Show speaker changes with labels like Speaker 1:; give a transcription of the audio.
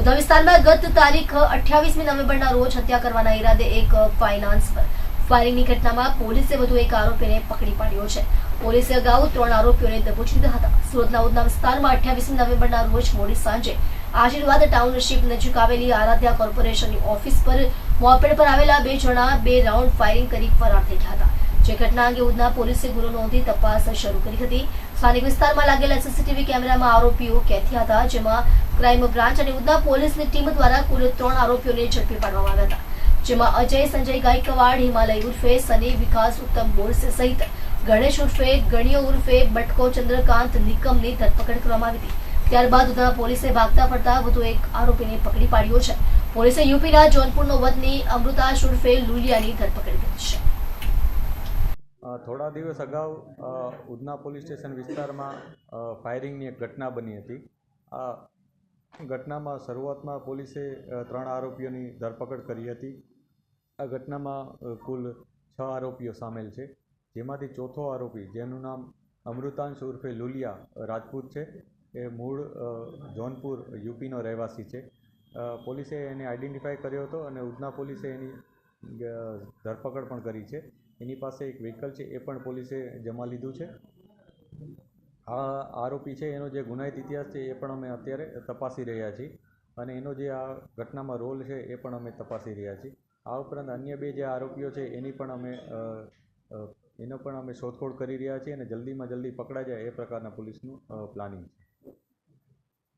Speaker 1: ઉધા વિસ્તારમાં ગત તારીખ અઠ્યાવીસમી નવેમ્બરના રોજ હત્યા કરવાના ઈરાદે એક ફાઇનાન્સ પર ફાયરિંગની ઘટનામાં પોલીસે વધુ એક આરોપીને પકડી પાડ્યો છે. પોલીસે અગાઉ ત્રણ આરોપીઓને દબોચી લીધા હતા. સુરતના ઉધના વિસ્તારમાં અઠ્યાવીસમી નવેમ્બરના રોજ મોડી સાંજે આશીર્વાદ ટાઉનશીપ નજીક આવેલી આરાધ્યા કોર્પોરેશનની ઓફિસ પર મોપેડ પર આવેલા બે જણા બે રાઉન્ડ ફાયરિંગ કરી ફરાર થઈ ગયા હતા. ઘટના અંગે ઉધના પોલીસે ગુનો નોંધી તપાસ શરૂ કરી હતી. સ્થાનિક વિસ્તારમાં લાગેલા સીસીટીવી કેમેરામાં આરોપીઓ કેથ્યા હતા, જેમાં ક્રાઇમ બ્રાન્ચ અને ઉધના પોલીસની ટીમ દ્વારા કુલ ત્રણ આરોપીઓને ઝડપી પાડવામાં આવ્યા હતા, જેમાં અજય, સંજય ગાયકવાડ, હિમાલય ઉર્ફે, સની, વિકાસ ઉત્તમ બોરસે સહિત ગણેશ ઉર્ફે, ગણિયો ઉર્ફે, બટકો, ચંદ્રકાંત, નિકમની ધરપકડ કરવામાં આવી હતી. ત્યારબાદ ઉધના પોલીસે ભાગતા પડતા વધુ એક આરોપીને પકડી પાડ્યો છે. પોલીસે યુપીના જોનપુરનો વતની અમૃતાશ ઉર્ફે લુલિયાની ધરપકડ કરી છે.
Speaker 2: થોડા દિવસ અગાઉ ઉધના પોલીસ સ્ટેશન વિસ્તારમાં ફાયરિંગની એક ઘટના બની હતી. આ ઘટનામાં શરૂઆતમાં પોલીસે ત્રણ આરોપીઓની ધરપકડ કરી હતી. આ ઘટનામાં કુલ છ આરોપીઓ સામેલ છે. જેમાંથી ચોથો આરોપી, જેનું નામ અમૃતાંશ ઉર્ફે લુલિયા રાજપૂત છે. એ મૂળ જોનપુર યુપીનો રહેવાસી છે. પોલીસે એને આઈડેન્ટિફાઈ કર્યો હતો અને ઉધના પોલીસે એની ધરપકડ પણ કરી છે. એની પાસે એક વ્હીકલ છે, એ પણ પોલીસે જમા લીધું છે. આ આરોપી છે, એનો જે ગુનાહિત ઇતિહાસ છે, એ પણ અમે અત્યારે તપાસી રહ્યા છીએ. અને એનો જે આ ઘટનામાં રોલ છે, એ પણ અમે તપાસી રહ્યા છીએ. આ ઉપરાંત અન્ય બે જે આરોપીઓ છે, એની પણ અમે એનો પણ અમે શોધખોળ કરી રહ્યા છીએ અને જલ્દીમાં જલ્દી પકડાઈ જાય એ પ્રકારના પોલીસનું પ્લાનિંગ છે.